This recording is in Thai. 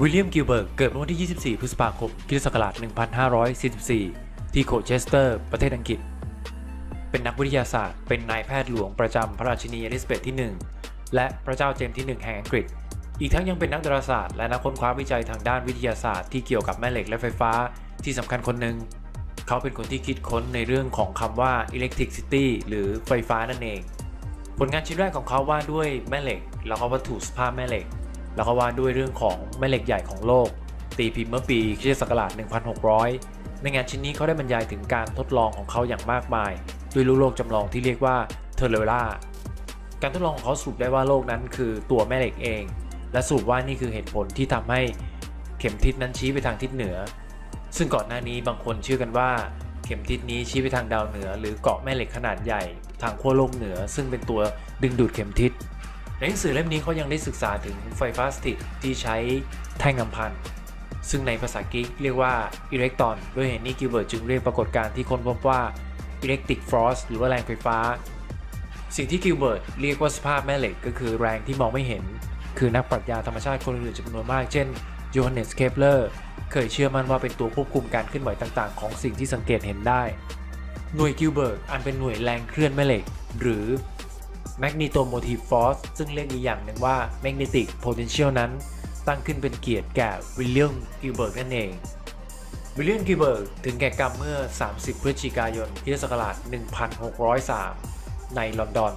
วิลเลียมกิลเบิร์กเกิดเมื่อวันที่ 24 พฤษภาคมคศักราช1544 ที่โคเชสเตอร์ ประเทศอังกฤษ เป็นนักวิทยาศาสตร์ เป็นนายแพทย์หลวงประจำพระราชินีอลิซาเบธที่ 1 และพระเจ้าเจมส์ที่ 1 แห่งอังกฤษ อีกทั้งยังเป็นนักดาราศาสตร์และนักค้นคว้าวิจัยทางด้านวิทยาศาสตร์ที่เกี่ยวกับแม่เหล็กและไฟฟ้าที่สำคัญคนหนึ่ง เขาเป็นคนที่คิดค้นในเรื่องของคำว่า electricity หรือไฟฟ้านั่นเอง ผลงานชิ้นแรกของเขาว่าด้วยแม่เหล็ก แล้วก็วัตถุสภาพแม่เหล็ก แล้วก็ว่าด้วยเรื่องของแม่เหล็กใหญ่ของโลก ตีพิมพ์เมื่อปีคริสตศักราช 1600 ในงานชิ้นนี้เขาได้บรรยายถึงการทดลองของเขาอย่างมากมาย ด้วยลูกโลกจำลองที่เรียกว่าเทอร์เรล่าการทดลองของเขาสรุปได้ว่าโลกนั้นคือตัวแม่เหล็กเอง และสรุปว่านี่คือเหตุผลที่ทำให้เข็มทิศนั้นชี้ไปทางทิศเหนือ ซึ่งก่อนหน้านี้บางคนเชื่อกันว่า เข็มทิศนี้ชี้ไปทางดาวเหนือ หรือเกาะแม่เหล็กขนาดใหญ่ ทางขั้วโลกเหนือ ซึ่งเป็นตัวดึงดูดเข็มทิศ ในหนังสือเล่มนี้เขายังได้ศึกษาถึงไฟฟ้าสถิตที่ใช้แท่งอำพันธ์ซึ่งในภาษากรีกเรียกว่าอิเล็กตรอนด้วยเหตุนี้กิลเบิร์ตจึงเรียกปรากฏการณ์ที่ค้นพบว่าอิเล็กติกฟรอสหรือว่าแรงไฟฟ้า สิ่งที่กิลเบิร์ตเรียกว่าสภาพแม่เหล็กก็คือแรงที่มองไม่เห็น คือนักปรัชญาธรรมชาติคนอื่นจำนวนมาก เช่นโยฮันเนสเคปเลอร์เคยเชื่อมั่นว่าเป็นตัวควบคุมการเคลื่อนไหวต่างๆ ของสิ่งที่สังเกตเห็นได้ หน่วยกิลเบิร์ตอันเป็นหน่วยแรงเคลื่อนแม่เหล็ก หรือ magnetomotive force ซึ่งเรียกอีกอย่างหนึ่งว่า magnetic potential นั้น ตั้งขึ้นเป็นเกียรติแก่วิลเลียมกิลเบิร์กนั่นเอง วิลเลียมกิลเบิร์กถึงแก่กรรมเมื่อ 30 พฤศจิกายนพุทธศักราช1603 ในลอนดอน